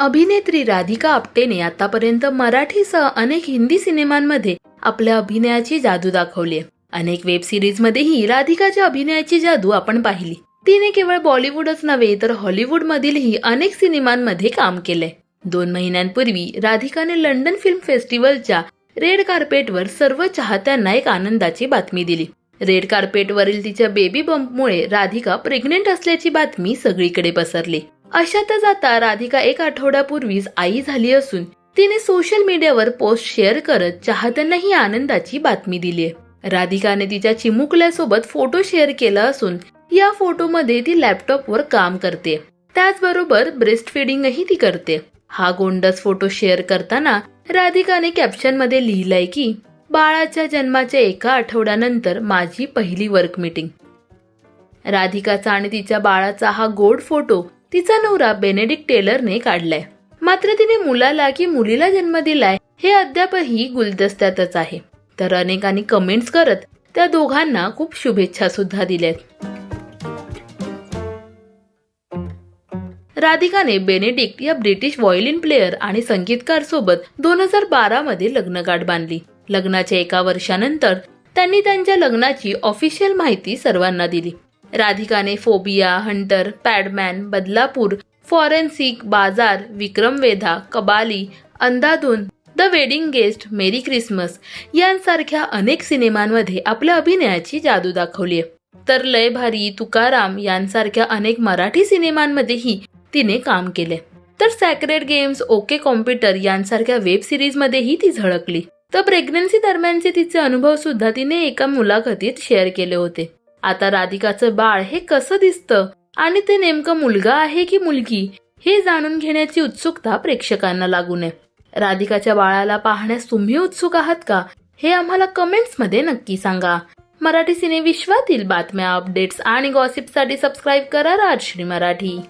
अभिनेत्री राधिका आपटेने आतापर्यंत मराठीसह अनेक हिंदी सिनेमांमध्ये आपल्या अभिनयाची जादू दाखवली आहे. अनेक वेब सिरीजमध्येही राधिकाच्या अभिनयाची जादू आपण पाहिली. तिने केवळ बॉलिवूडच नव्हे तर हॉलिवूडमधीलही अनेक सिनेमांमध्ये काम केलंय. दोन महिन्यांपूर्वी राधिकाने लंडन फिल्म फेस्टिवलच्या रेड कार्पेटवर सर्व चाहत्यांना एक आनंदाची बातमी दिली. रेड कार्पेटवरील तिच्या बेबी बंपमुळे राधिका प्रेग्नेंट असल्याची बातमी सगळीकडे पसरली. अशातच आता राधिका एक आठवड्यापूर्वीच आई झाली असून तिने सोशल मीडियावर पोस्ट शेअर करत चाहत्यांना ही आनंदाची बातमी दिली राधिकाने तिच्या चिमुकल्यासोबत फोटो शेअर केला असून या फोटोमध्ये ती लॅपटॉपवर काम करते. त्याचबरोबर ब्रेस्ट फिडिंगही ती करते. हा गोंडस फोटो शेअर करताना राधिकाने कॅप्शनमध्ये लिहिलंय की बाळाच्या जन्माच्या एका आठवड्यानंतर माझी पहिली वर्क मीटिंग राधिकाचा आणि तिच्या बाळाचा हा गोड फोटो तिचा नवरा बेनेडिक्ट टेलरने काढलाय. मात्र तिने मुलाला की मुलीला जन्म दिलाय हे अद्यापही गुलदस्त्यातच आहे. तर अनेकांनी कमेंट्स करत त्या दोघांना खूप शुभेच्छा सुद्धा दिल्यात. राधिकाने बेनेडिक्ट या ब्रिटिश व्हॉयलिन प्लेयर आणि संगीतकार सोबत दोन हजार बारा मध्ये लग्नगाठ बांधली. लग्नाच्या एका वर्षानंतर त्यांनी त्यांच्या लग्नाची ऑफिशियल माहिती सर्वांना दिली. राधिकाने Phobia Hunter Padman Badlapur Forensic Bazaar Vikram Vedha Kabali Andhadhun The Wedding Guest Merry Christmas यांसारख्या अनेक सिनेमांमध्ये आपल्या अभिनयाची जादू दाखवली तर लय भारी तुकाराम यांसारख्या अनेक मराठी सिनेमांमध्येही तिने काम केले. तर सॅक्रेड गेम्स ओके कॉम्प्युटर यांसारख्या वेब सिरीजमध्येही ती झळकली. तर प्रेग्नन्सी दरम्यानचे तिचे अनुभव सुद्धा तिने एका मुलाखतीत शेअर केले होते. आता राधिकाचं बाळ हे कसं दिसतं? आणि ते नेमकं मुलगा आहे की मुलगी? हे जाणून घेण्याची उत्सुकता प्रेक्षकांना लागू नये. राधिकाच्या बाळाला पाहण्यास तुम्ही उत्सुक आहात का? हे आम्हाला कमेंट्समध्ये नक्की सांगा. मराठी सिने विश्वातील बातम्या अपडेट्स आणि गॉसिपसाठी सबस्क्राईब करा राजश्री मराठी.